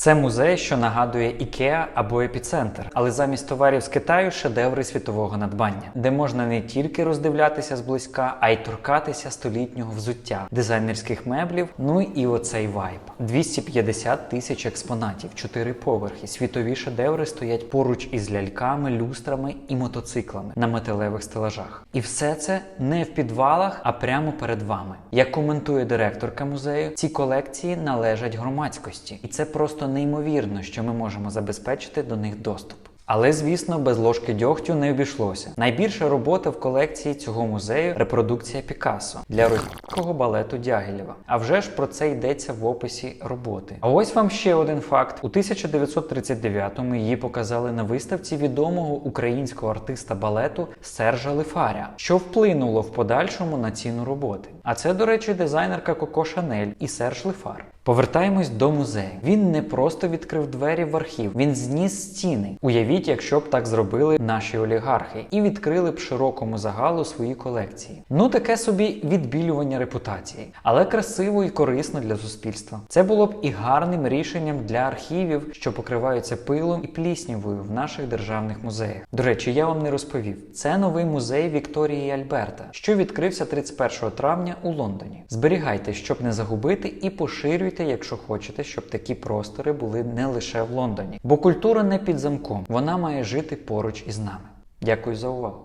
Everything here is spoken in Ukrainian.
Це музей, що нагадує Ікеа або епіцентр, але замість товарів з Китаю шедеври світового надбання, де можна не тільки роздивлятися зблизька, а й торкатися столітнього взуття, дизайнерських меблів. Ну і оцей вайб. 250 тисяч експонатів, 4 поверхи. Світові шедеври стоять поруч із ляльками, люстрами і мотоциклами на металевих стелажах. І все це не в підвалах, а прямо перед вами. Як коментує директорка музею, ці колекції належать громадськості, і це просто неймовірно, що ми можемо забезпечити до них доступ. Але, звісно, без ложки дьогтю не обійшлося. Найбільша робота в колекції цього музею репродукція Пікассо для російського балету Дягілєва. А вже ж про це йдеться в описі роботи. А ось вам ще один факт: у 1939-му її показали на виставці відомого українського артиста балету Сержа Лифаря, що вплинуло в подальшому на ціну роботи. А це, до речі, дизайнерка Коко Шанель і Серж Лифар. Повертаємось до музею. Він не просто відкрив двері в архів, він зніс стіни. Уявіть, якщо б так зробили наші олігархи і відкрили б широкому загалу свої колекції. Ну таке собі відбілювання репутації, але красиво і корисно для суспільства. Це було б і гарним рішенням для архівів, що покриваються пилом і пліснявою в наших державних музеях. До речі, я вам не розповів. Це новий музей Вікторії Альберта, що відкрився 31 травня у Лондоні. Зберігайте, щоб не загубити, і поширюйте, якщо хочете, щоб такі простори були не лише в Лондоні. Бо культура не під замком, вона має жити поруч із нами. Дякую за увагу.